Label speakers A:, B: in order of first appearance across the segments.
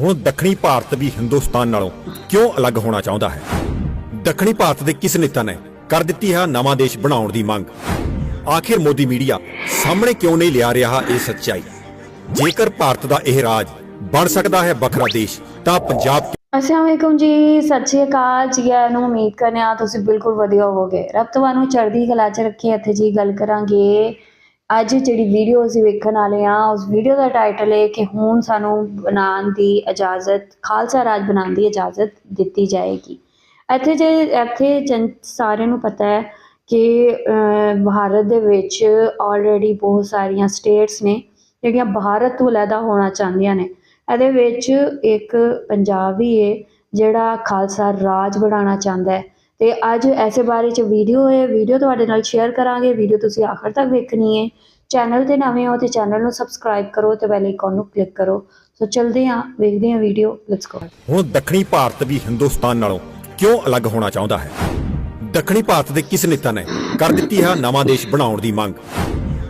A: ਹੁਣ ਦੱਖਣੀ ਭਾਰਤ ਵੀ ਹਿੰਦੁਸਤਾਨ ਨਾਲੋਂ ਕਿਉਂ ਅਲੱਗ ਹੋਣਾ ਚਾਹੁੰਦਾ ਹੈ? ਦੱਖਣੀ ਭਾਰਤ ਦੇ ਕਿਸ ਨੇਤਾ ਨੇ ਕਰ ਦਿੱਤੀ ਹੈ ਨਵਾਂ ਦੇਸ਼ ਬਣਾਉਣ ਦੀ ਮੰਗ? ਆਖਿਰ ਮੋਦੀ ਮੀਡੀਆ ਸਾਹਮਣੇ ਕਿਉਂ ਨਹੀਂ ਲਿਆ ਰਿਹਾ ਇਹ ਸੱਚਾਈ? ਜੇਕਰ ਭਾਰਤ ਦਾ ਇਹ ਰਾਜ ਬਣ ਸਕਦਾ ਹੈ ਵੱਖਰਾ ਦੇਸ਼, ਤਾਂ ਪੰਜਾਬ
B: ਅਸਲਾਮੁਅਲੈਕੁਮ ਜੀ, ਸਤਿ ਸ਼੍ਰੀ ਅਕਾਲ ਜੀ। ਨੂੰ ਉਮੀਦ ਕਰਨੇ ਆ ਤੁਸੀਂ ਬਿਲਕੁਲ ਵਧੀਆ ਹੋਵੋਗੇ। ਰੱਬ ਤੁਹਾਨੂੰ ਚੜ੍ਹਦੀ ਕਲਾ 'ਚ ਰੱਖੇ, ਇੱਥੇ ਜੀ ਗੱਲ ਕਰਾਂਗੇ। ਅੱਜ ਜਿਹੜੀ ਵੀਡੀਓ ਅਸੀਂ ਵੇਖਣ ਵਾਲੇ ਆ ਉਸ ਵੀਡੀਓ ਦਾ ਟਾਈਟਲ ਹੈ ਕਿ ਹੁਣ ਸਾਨੂੰ ਬਣਾਉਣ ਦੀ ਇਜਾਜ਼ਤ, ਖਾਲਸਾ ਰਾਜ ਬਣਾਉਣ ਦੀ ਇਜਾਜ਼ਤ ਦਿੱਤੀ ਜਾਏਗੀ। ਇੱਥੇ ਜੇ, ਇੱਥੇ ਜਨ, ਸਾਰਿਆਂ ਨੂੰ ਪਤਾ ਹੈ ਕਿ ਭਾਰਤ ਦੇ ਵਿੱਚ ਆਲਰੇਡੀ ਬਹੁਤ ਸਾਰੀਆਂ ਸਟੇਟਸ ਨੇ, ਜਿਹੜੀਆਂ ਭਾਰਤ ਤੋਂ ਅਲੱਗਾ ਹੋਣਾ ਚਾਹੁੰਦੀਆਂ ਨੇ। ਇਹਦੇ ਵਿੱਚ ਇੱਕ ਪੰਜਾਬ ਵੀ ਹੈ, ਜਿਹੜਾ ਖਾਲਸਾ ਰਾਜ ਬਣਾਉਣਾ ਚਾਹੁੰਦਾ ਹੈ। ਤੇ ਅੱਜ ਐਸੇ ਬਾਰੇ ਚ ਵੀਡੀਓ ਹੈ। ਵੀਡੀਓ ਤੁਹਾਡੇ ਨਾਲ ਸ਼ੇਅਰ ਕਰਾਂਗੇ। ਵੀਡੀਓ ਤੁਸੀਂ ਆਖਰ ਤੱਕ ਵੇਖਣੀ ਹੈ। ਚੈਨਲ ਤੇ ਨਵੇਂ ਹੋ ਤੇ ਚੈਨਲ ਨੂੰ ਸਬਸਕ੍ਰਾਈਬ ਕਰੋ ਤੇ ਬੈਲ ਆਈਕਨ ਨੂੰ ਕਲਿੱਕ ਕਰੋ। ਸੋ ਚਲਦੇ ਹਾਂ ਵੇਖਦੇ ਹਾਂ ਵੀਡੀਓ ਲੈਟਸ ਗੋ
A: ਹੁਣ ਦੱਖਣੀ ਭਾਰਤ ਵੀ ਹਿੰਦੁਸਤਾਨ ਨਾਲੋਂ ਕਿਉਂ ਅਲੱਗ ਹੋਣਾ ਚਾਹੁੰਦਾ ਹੈ? ਦੱਖਣੀ ਭਾਰਤ ਦੇ ਕਿਸ ਨੇਤਾ ਨੇ ਕਰ ਦਿੱਤੀ ਹੈ ਨਵਾਂ ਦੇਸ਼ ਬਣਾਉਣ ਦੀ ਮੰਗ?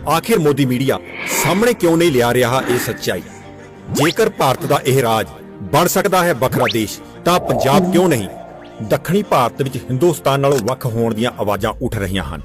A: ਆਖਿਰ ਮੋਦੀ ਮੀਡੀਆ ਸਾਹਮਣੇ ਕਿਉਂ ਨਹੀਂ ਲਿਆ ਰਿਹਾ ਇਹ ਸੱਚਾਈ? ਜੇਕਰ ਭਾਰਤ ਦਾ ਇਹ ਰਾਜ ਬਣ ਸਕਦਾ ਹੈ ਵੱਖਰਾ ਦੇਸ਼, ਤਾਂ ਪੰਜਾਬ ਕਿਉਂ ਨਹੀਂ? ਦੱਖਣੀ ਭਾਰਤ ਵਿੱਚ ਹਿੰਦੁਸਤਾਨ ਨਾਲੋਂ ਵੱਖ ਹੋਣ ਦੀਆਂ ਆਵਾਜ਼ਾਂ ਉੱਠ ਰਹੀਆਂ ਹਨ।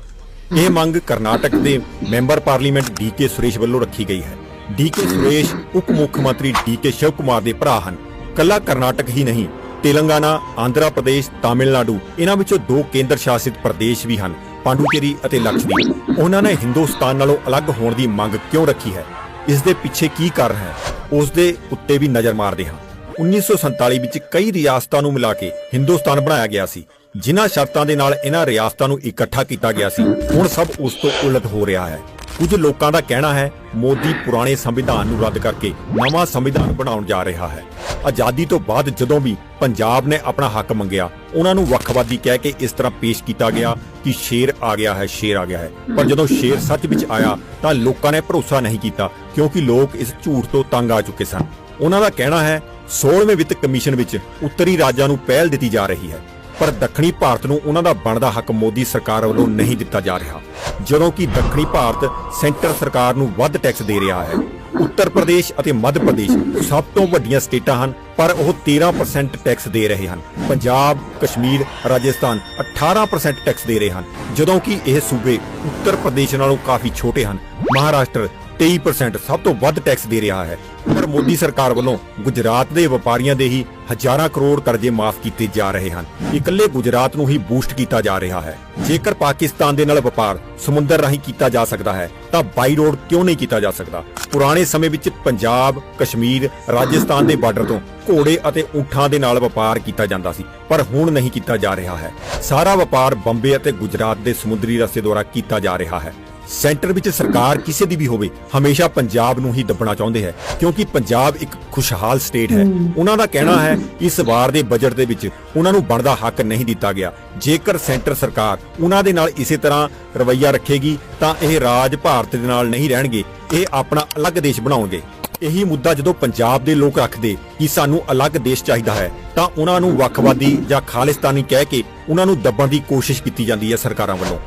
A: ਇਹ ਮੰਗ ਕਰਨਾਟਕ ਦੇ ਮੈਂਬਰ ਪਾਰਲੀਮੈਂਟ ਡੀਕੇ ਸੁਰੇਸ਼ ਵੱਲੋਂ ਰੱਖੀ ਗਈ ਹੈ। ਡੀਕੇ ਸੁਰੇਸ਼ ਉਪ ਮੁੱਖ ਮੰਤਰੀ ਡੀਕੇ ਸ਼ਿਵ ਕੁਮਾਰ ਦੇ ਭਰਾ ਹਨ। ਕੱਲਾ ਕਰਨਾਟਕ ਹੀ ਨਹੀਂ, ਤੇਲੰਗਾਨਾ, ਆਂਧਰਾ ਪ੍ਰਦੇਸ਼, ਤਾਮਿਲਨਾਡੂ, ਇਹਨਾਂ ਵਿੱਚੋਂ ਦੋ ਕੇਂਦਰ ਸ਼ਾਸਿਤ ਪ੍ਰਦੇਸ਼ ਵੀ ਹਨ, ਪਾਂਡੂਚੇਰੀ ਅਤੇ ਲਕਸ਼ਦੀਪ। ਉਹਨਾਂ ਨੇ ਹਿੰਦੁਸਤਾਨ ਨਾਲੋਂ ਅਲੱਗ ਹੋਣ ਦੀ ਮੰਗ ਕਿਉਂ ਰੱਖੀ ਹੈ? ਇਸ ਦੇ ਪਿੱਛੇ ਕੀ ਕਾਰਨ ਹੈ? ਉਸ ਦੇ ਉੱਤੇ ਵੀ ਨਜ਼ਰ ਮਾਰਦੇ ਹਾਂ। 1947 ਵਿੱਚ ਕਈ ਰਿਆਸਤਾਂ ਨੂੰ ਮਿਲਾ ਕੇ ਹਿੰਦੁਸਤਾਨ ਬਣਾਇਆ ਗਿਆ ਸੀ, ਜਿਨ੍ਹਾਂ ਸ਼ਰਤਾਂ ਦੇ ਨਾਲ ਇਹਨਾਂ ਰਿਆਸਤਾਂ ਨੂੰ ਇਕੱਠਾ ਕੀਤਾ ਗਿਆ ਸੀ। ਹੁਣ ਸਭ ਉਸ ਤੋਂ ਉਲਟ ਹੋ ਰਿਹਾ ਹੈ। ਕੁਝ ਲੋਕਾਂ ਦਾ ਕਹਿਣਾ ਹੈ, ਮੋਦੀ ਪੁਰਾਣੇ ਸੰਵਿਧਾਨ ਨੂੰ ਰੱਦ ਕਰਕੇ ਨਵਾਂ ਸੰਵਿਧਾਨ ਬਣਾਉਣ ਜਾ ਰਿਹਾ ਹੈ। ਆਜ਼ਾਦੀ ਤੋਂ ਬਾਅਦ ਜਦੋਂ ਵੀ ਪੰਜਾਬ ਨੇ ਆਪਣਾ ਹੱਕ ਮੰਗਿਆ, ਉਹਨਾਂ ਨੂੰ ਵੱਖਵਾਦੀ ਕਹਿ ਕੇ ਇਸ ਤਰ੍ਹਾਂ ਪੇਸ਼ ਕੀਤਾ ਗਿਆ ਕਿ ਸ਼ੇਰ ਆ ਗਿਆ ਹੈ, ਸ਼ੇਰ ਆ ਗਿਆ ਹੈ। ਪਰ ਜਦੋਂ ਸ਼ੇਰ ਸੱਚ ਵਿੱਚ ਆਇਆ, ਤਾਂ ਲੋਕਾਂ ਨੇ ਭਰੋਸਾ ਨਹੀਂ ਕੀਤਾ, ਕਿਉਂਕਿ ਲੋਕ ਇਸ ਝੂਠ ਤੋਂ ਤੰਗ ਆ ਚੁੱਕੇ ਸਨ। ਉਹਨਾਂ ਦਾ ਕਹਿਣਾ ਹੈ 16ਵੇਂ ਵਿੱਤ ਕਮਿਸ਼ਨ ਵਿੱਚ ਉੱਤਰੀ ਰਾਜਾਂ ਨੂੰ ਪਹਿਲ ਦਿੱਤੀ ਜਾ ਰਹੀ ਹੈ, ਪਰ ਦੱਖਣੀ ਭਾਰਤ ਨੂੰ ਉਹਨਾਂ ਦਾ ਬਣਦਾ ਹੱਕ ਮੋਦੀ ਸਰਕਾਰ ਵੱਲੋਂ ਨਹੀਂ ਦਿੱਤਾ ਜਾ ਰਿਹਾ। ਜਦੋਂ ਕਿ ਦੱਖਣੀ ਭਾਰਤ ਸੈਂਟਰ ਸਰਕਾਰ ਨੂੰ ਵੱਧ ਟੈਕਸ ਦੇ ਰਿਹਾ ਹੈ। ਉੱਤਰ ਪ੍ਰਦੇਸ਼ ਅਤੇ ਮੱਧ ਪ੍ਰਦੇਸ਼ ਸਭ ਤੋਂ ਵੱਡੀਆਂ ਸਟੇਟਾਂ ਹਨ, ਪਰ ਉਹ 13% ਟੈਕਸ ਦੇ ਰਹੇ ਹਨ। ਪੰਜਾਬ, ਕਸ਼ਮੀਰ, ਰਾਜਸਥਾਨ 18% ਟੈਕਸ ਦੇ ਰਹੇ ਹਨ। ਜਦੋਂ ਕਿ ਇਹ ਸੂਬੇ ਉੱਤਰ ਪ੍ਰਦੇਸ਼ ਨਾਲੋਂ ਕਾਫੀ ਛੋਟੇ ਹਨ। ਮਹਾਰਾਸ਼ਟਰ 23% ਸਭ ਤੋਂ ਵੱਧ ਟੈਕਸ ਦੇ ਰਿਹਾ ਹੈ। ਪਰ ਮੋਦੀ ਸਰਕਾਰ ਵੱਲੋਂ ਗੁਜਰਾਤ ਦੇ ਵਪਾਰੀਆਂ ਦੇ ਹੀ ਹਜ਼ਾਰਾਂ ਕਰੋੜ ਕਰਜ਼ੇ ਮਾਫ ਕੀਤੇ ਜਾ ਰਹੇ ਹਨ। ਇਕੱਲੇ ਗੁਜਰਾਤ ਨੂੰ ਹੀ ਬੂਸਟ ਕੀਤਾ ਜਾ ਰਿਹਾ ਹੈ। ਜੇਕਰ ਪਾਕਿਸਤਾਨ ਦੇ ਨਾਲ ਵਪਾਰ ਸਮੁੰਦਰ ਰਾਹੀਂ ਕੀਤਾ ਜਾ ਸਕਦਾ ਹੈ, ਤਾਂ ਬਾਈ ਰੋਡ ਕਿਉਂ ਨਹੀਂ ਕੀਤਾ ਜਾ ਸਕਦਾ? ਪੁਰਾਣੇ ਸਮੇਂ ਵਿੱਚ ਪੰਜਾਬ, ਕਸ਼ਮੀਰ, ਰਾਜਸਥਾਨ ਦੇ ਬਾਰਡਰ ਤੋਂ ਘੋੜੇ ਅਤੇ ਊਠਾਂ ਦੇ ਨਾਲ ਵਪਾਰ ਕੀਤਾ ਜਾਂਦਾ ਸੀ, ਪਰ ਹੁਣ ਨਹੀਂ ਕੀਤਾ ਜਾ ਰਿਹਾ ਹੈ। ਸਾਰਾ ਵਪਾਰ ਬੰਬੇ ਅਤੇ ਗੁਜਰਾਤ ਦੇ ਸਮੁੰਦਰੀ ਰਸਤੇ ਦੁਆਰਾ ਕੀਤਾ ਜਾ ਰਿਹਾ ਹੈ। ਸੈਂਟਰ ਵਿੱਚ ਸਰਕਾਰ ਕਿਸੇ ਦੀ ਵੀ ਹੋਵੇ ਹਮੇਸ਼ਾ ਪੰਜਾਬ ਨੂੰ ਹੀ ਦੱਬਣਾ ਚਾਹੁੰਦੇ ਹੈ ਕਿਉਂਕਿ ਪੰਜਾਬ ਇੱਕ ਖੁਸ਼ਹਾਲ ਸਟੇਟ ਹੈ। ਉਹਨਾਂ ਦਾ ਕਹਿਣਾ ਹੈ ਇਸ ਵਾਰ ਦੇ ਬਜਟ ਦੇ ਵਿੱਚ ਉਹਨਾਂ ਨੂੰ ਬਣਦਾ ਹੱਕ ਨਹੀਂ ਦਿੱਤਾ ਗਿਆ। ਜੇਕਰ ਸੈਂਟਰ ਸਰਕਾਰ ਉਹਨਾਂ ਦੇ ਨਾਲ ਇਸੇ ਤਰ੍ਹਾਂ ਰਵੱਈਆ ਰੱਖੇਗੀ ਤਾਂ ਇਹ ਰਾਜ ਭਾਰਤ ਦੇ ਨਾਲ ਨਹੀਂ ਰਹਿਣਗੇ ਇਹ ਆਪਣਾ ਅਲੱਗ ਦੇਸ਼ ਬਣਾਉਣਗੇ। ਇਹੀ ਮੁੱਦਾ ਜਦੋਂ ਪੰਜਾਬ ਦੇ ਲੋਕ ਰੱਖਦੇ ਕਿ ਸਾਨੂੰ ਅਲੱਗ ਦੇਸ਼ ਚਾਹੀਦਾ ਹੈ ਤਾਂ ਉਹਨਾਂ ਨੂੰ ਵੱਖਵਾਦੀ ਜਾਂ ਖਾਲਿਸਤਾਨੀ ਕਹਿ ਕੇ ਉਹਨਾਂ ਨੂੰ ਦੱਬਣ ਦੀ ਕੋਸ਼ਿਸ਼ ਕੀਤੀ ਜਾਂਦੀ ਹੈ ਸਰਕਾਰਾਂ ਵੱਲੋਂ।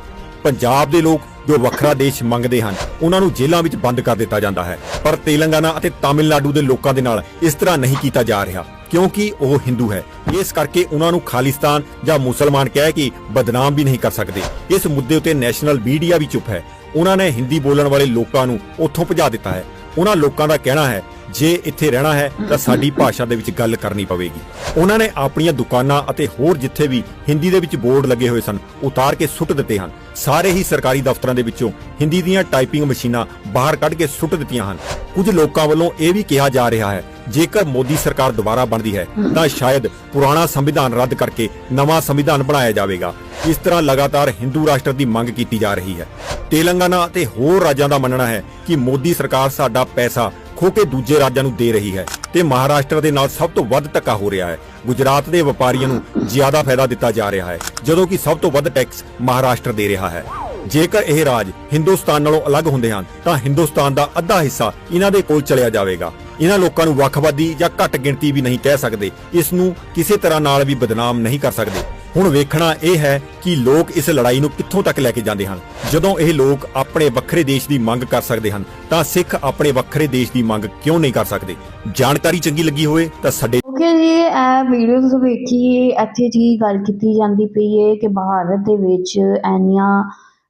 A: ਪੰਜਾਬ ਦੇ ਲੋਕ ਜੋ ਵੱਖਰਾ ਦੇਸ਼ ਮੰਗਦੇ ਹਨ, ਉਹਨਾਂ ਨੂੰ ਜੇਲ੍ਹਾਂ ਵਿੱਚ ਬੰਦ ਕਰ ਦਿੱਤਾ ਜਾਂਦਾ ਹੈ। ਪਰ ਤੇਲੰਗਾਨਾ ਅਤੇ ਤਾਮਿਲਨਾਡੂ ਦੇ ਲੋਕਾਂ ਦੇ ਨਾਲ ਇਸ ਤਰ੍ਹਾਂ ਨਹੀਂ ਕੀਤਾ ਜਾ ਰਿਹਾ, ਕਿਉਂਕਿ ਉਹ ਹਿੰਦੂ ਹੈ। ਇਸ ਕਰਕੇ ਉਹਨਾਂ ਨੂੰ ਖਾਲਿਸਤਾਨ ਜਾਂ ਮੁਸਲਮਾਨ ਕਹਿ ਕੇ ਬਦਨਾਮ ਵੀ ਨਹੀਂ ਕਰ ਸਕਦੇ। ਇਸ ਮੁੱਦੇ ਉਤੇ ਨੈਸ਼ਨਲ ਮੀਡੀਆ ਵੀ ਚੁੱਪ ਹੈ। ਉਹਨਾਂ ਨੇ ਹਿੰਦੀ ਬੋਲਣ ਵਾਲੇ ਲੋਕਾਂ ਨੂੰ ਉੱਥੋਂ ਭਜਾ ਦਿੱਤਾ ਹੈ। ਉਹਨਾਂ ਲੋਕਾਂ ਦਾ ਕਹਿਣਾ ਹੈ ਜੇ ਇੱਥੇ ਰਹਿਣਾ ਹੈ, ਤਾਂ ਸਾਡੀ ਭਾਸ਼ਾ ਦੇ ਵਿੱਚ ਗੱਲ ਕਰਨੀ ਪਵੇਗੀ। ਉਹਨਾਂ ਨੇ ਆਪਣੀਆਂ ਦੁਕਾਨਾਂ ਅਤੇ ਹੋਰ ਜਿੱਥੇ ਵੀ ਹਿੰਦੀ ਦੇ ਵਿੱਚ ਬੋਰਡ ਲੱਗੇ ਹੋਏ ਸਨ, ਉਤਾਰ ਕੇ ਸੁੱਟ ਦਿੱਤੇ ਹਨ। ਸਾਰੇ ਹੀ ਸਰਕਾਰੀ ਦਫ਼ਤਰਾਂ ਦੇ ਵਿੱਚੋਂ ਹਿੰਦੀ ਦੀਆਂ ਟਾਈਪਿੰਗ ਮਸ਼ੀਨਾਂ ਬਾਹਰ ਕੱਢ ਕੇ ਸੁੱਟ ਦਿੱਤੀਆਂ ਹਨ। ਕੁਝ ਲੋਕਾਂ ਵੱਲੋਂ ਇਹ ਵੀ ਕਿਹਾ ਜਾ ਰਿਹਾ ਹੈ, ਜੇਕਰ ਮੋਦੀ ਸਰਕਾਰ ਦੁਬਾਰਾ ਬਣਦੀ ਹੈ, ਤਾਂ ਸ਼ਾਇਦ ਪੁਰਾਣਾ ਸੰਵਿਧਾਨ ਰੱਦ ਕਰਕੇ ਨਵਾਂ ਸੰਵਿਧਾਨ ਬਣਾਇਆ ਜਾਵੇਗਾ। ਇਸ ਤਰ੍ਹਾਂ ਲਗਾਤਾਰ ਹਿੰਦੂ ਰਾਸ਼ਟਰ ਦੀ ਮੰਗ ਕੀਤੀ ਜਾ ਰਹੀ ਹੈ। ਤੇਲੰਗਾਨਾ ਅਤੇ ਹੋਰ ਰਾਜਾਂ ਦਾ ਮੰਨਣਾ ਹੈ ਕਿ ਮੋਦੀ ਸਰਕਾਰ ਸਾਡਾ ਪੈਸਾ ਖੋ ਕੇ ਦੂਜੇ ਰਾਜਾਂ ਨੂੰ ਦੇ ਰਹੀ ਹੈ ਤੇ ਮਹਾਰਾਸ਼ਟਰ ਦੇ ਨਾਲ ਸਭ ਤੋਂ ਵੱਧ ਧੱਕਾ ਹੋ ਰਿਹਾ ਹੈ। ਗੁਜਰਾਤ ਦੇ ਵਪਾਰੀਆਂ ਨੂੰ ਜ਼ਿਆਦਾ ਫਾਇਦਾ ਦਿੱਤਾ ਜਾ ਰਿਹਾ ਹੈ, ਜਦੋਂ ਕਿ ਸਭ ਤੋਂ ਵੱਧ ਟੈਕਸ ਮਹਾਰਾਸ਼ਟਰ ਦੇ ਰਿਹਾ ਹੈ। ਜੇਕਰ ਇਹ ਰਾਜ ਹਿੰਦੁਸਤਾਨ ਨਾਲੋਂ ਅਲੱਗ ਹੁੰਦੇ ਹਨ, ਤਾਂ ਹਿੰਦੁਸਤਾਨ ਦਾ ਅੱਧਾ ਹਿੱਸਾ ਇਹਨਾਂ ਦੇ ਕੋਲ ਚਲਿਆ ਜਾਵੇਗਾ। ਇਹਨਾਂ ਲੋਕਾਂ ਨੂੰ ਵੱਖਵਾਦੀ ਜਾਂ ਘੱਟ ਗਿਣਤੀ ਵੀ ਨਹੀਂ ਕਹਿ ਸਕਦੇ, ਇਸ ਨੂੰ ਕਿਸੇ ਤਰ੍ਹਾਂ ਨਾਲ ਵੀ ਬਦਨਾਮ ਨਹੀਂ ਕਰ ਸਕਦੇ। ਹੁਣ ਵੇਖਣਾ ਇਹ ਹੈ ਕਿ ਲੋਕ ਇਸ ਲੜਾਈ ਨੂੰ ਕਿੱਥੋਂ ਤੱਕ ਲੈ ਕੇ ਜਾਂਦੇ ਹਨ? ਜਦੋਂ ਇਹ ਲੋਕ ਆਪਣੇ ਵੱਖਰੇ ਦੇਸ਼ ਦੀ ਮੰਗ ਕਰ ਸਕਦੇ ਹਨ, ਤਾਂ ਸਿੱਖ ਆਪਣੇ ਵੱਖਰੇ ਦੇਸ਼ ਦੀ ਮੰਗ ਕਿਉਂ ਨਹੀਂ ਕਰ ਸਕਦੇ? ਜਾਣਕਾਰੀ ਚੰਗੀ ਲੱਗੀ ਹੋਵੇ ਤਾਂ ਸਾਡੇ
B: ਓਕੇ ਜੀ, ਇਹ ਵੀਡੀਓ ਤੁਸੀਂ ਵੇਖੀ, ਇੱਥੇ ਜੀ ਗੱਲ ਕੀਤੀ ਜਾਂਦੀ ਪਈ ਹੈ ਕਿ ਭਾਰਤ ਦੇ ਵਿੱਚ ਐਨੀਆਂ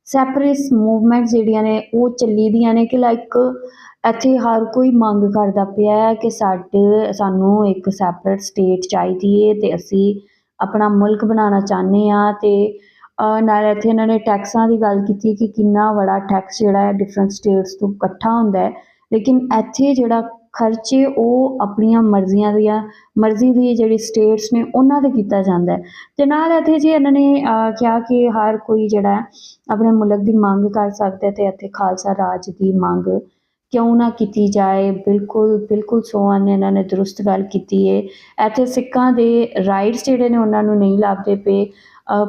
B: ਸੈਪਰੇਟ ਮੂਵਮੈਂਟ ਜਿਹੜੀਆਂ ਨੇ, ਉਹ ਚੱਲੀ ਦੀਆਂ ਨੇ ਕਿ ਲਾਈਕ ਇੱਥੇ ਹਰ ਕੋਈ ਮੰਗ ਕਰਦਾ ਪਿਆ ਹੈ ਕਿ ਸਾਡੇ, ਸਾਨੂੰ ਇੱਕ ਸੈਪਰੇਟ ਸਟੇਟ ਚਾਹੀਦੀ ਹੈ ਤੇ ਅਸੀਂ ਆਪਣਾ ਮੁਲਕ ਬਣਾਉਣਾ ਚਾਹੁੰਦੇ ਆ ਤੇ ਨਾਲ ਇੱਥੇ ਇਹਨਾਂ ਨੇ ਟੈਕਸਾਂ ਦੀ ਗੱਲ ਕੀਤੀ ਕਿ ਕਿੰਨਾ ਬੜਾ ਟੈਕਸ ਜਿਹੜਾ ਹੈ ਡਿਫਰੈਂਟ ਸਟੇਟਸ ਤੋਂ ਇਕੱਠਾ ਹੁੰਦਾ ਹੈ। ਲੇਕਿਨ ਇੱਥੇ ਜਿਹੜਾ ਖਰਚੇ ਉਹ ਆਪਣੀਆਂ ਮਰਜ਼ੀਆਂ ਦੀਆਂ ਮਰਜ਼ੀ ਦੀ ਜਿਹੜੀ ਸਟੇਟਸ ਨੇ ਉਹਨਾਂ ਤੇ ਕੀਤਾ ਜਾਂਦਾ ਹੈ। ਤੇ ਨਾਲ ਇੱਥੇ ਜੀ ਇਹਨਾਂ ਨੇ ਕਿਹਾ ਕਿ ਹਰ ਕੋਈ ਜਿਹੜਾ ਆਪਣੇ ਮੁਲਕ ਦੀ ਮੰਗ ਕਰ ਸਕਦਾ ਹੈ ਤੇ ਇੱਥੇ ਖਾਲਸਾ ਰਾਜ ਦੀ ਮੰਗ ਕਿਉਂ ਨਾ ਕੀਤੀ ਜਾਏ? ਬਿਲਕੁਲ ਬਿਲਕੁਲ ਸੋਹਣ ਇਹਨਾਂ ਨੇ ਦਰੁਸਤ ਗੱਲ ਕੀਤੀ ਹੈ ਇੱਥੇ ਸਿੱਖਾਂ ਦੇ ਰਾਈਟਸ ਜਿਹੜੇ ਨੇ ਉਹਨਾਂ ਨੂੰ ਨਹੀਂ ਲੱਭਦੇ ਪਏ।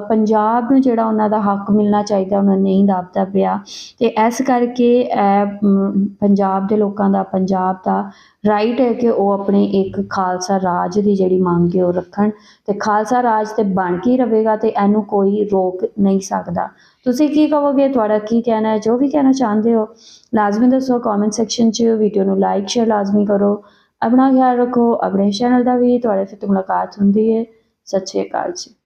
B: ਪੰਜਾਬ ਨੂੰ ਜਿਹੜਾ ਉਹਨਾਂ ਦਾ ਹੱਕ ਮਿਲਣਾ ਚਾਹੀਦਾ, ਉਹਨਾਂ ਨੂੰ ਨਹੀਂ ਲੱਭਦਾ ਪਿਆ। ਅਤੇ ਇਸ ਕਰਕੇ ਪੰਜਾਬ ਦੇ ਲੋਕਾਂ ਦਾ, ਪੰਜਾਬ ਦਾ ਰਾਈਟ ਹੈ ਕਿ ਉਹ ਆਪਣੇ ਇੱਕ ਖਾਲਸਾ ਰਾਜ ਦੀ ਜਿਹੜੀ ਮੰਗ ਹੈ ਉਹ ਰੱਖਣ ਅਤੇ ਖਾਲਸਾ ਰਾਜ ਤਾਂ ਬਣ ਕੇ ਹੀ ਰਹੇਗਾ ਅਤੇ ਇਹਨੂੰ ਕੋਈ ਰੋਕ ਨਹੀਂ ਸਕਦਾ। ਤੁਸੀਂ ਕੀ ਕਹੋਗੇ? ਤੁਹਾਡਾ ਕੀ ਕਹਿਣਾ ਹੈ? ਜੋ ਵੀ ਕਹਿਣਾ ਚਾਹੁੰਦੇ ਹੋ, ਲਾਜ਼ਮੀ ਦੱਸੋ ਕਮੈਂਟ ਸੈਕਸ਼ਨ 'ਚ ਵੀਡੀਓ ਨੂੰ ਲਾਈਕ ਸ਼ੇਅਰ ਲਾਜ਼ਮੀ ਕਰੋ। ਆਪਣਾ ਖਿਆਲ ਰੱਖੋ, ਆਪਣੇ ਚੈਨਲ ਦਾ ਵੀ ਤੁਹਾਡੇ ਫਿਰ ਤੋਂ ਮੁਲਾਕਾਤ ਹੁੰਦੀ ਹੈ। ਸਤਿ ਸ਼੍ਰੀ ਅਕਾਲ ਜੀ।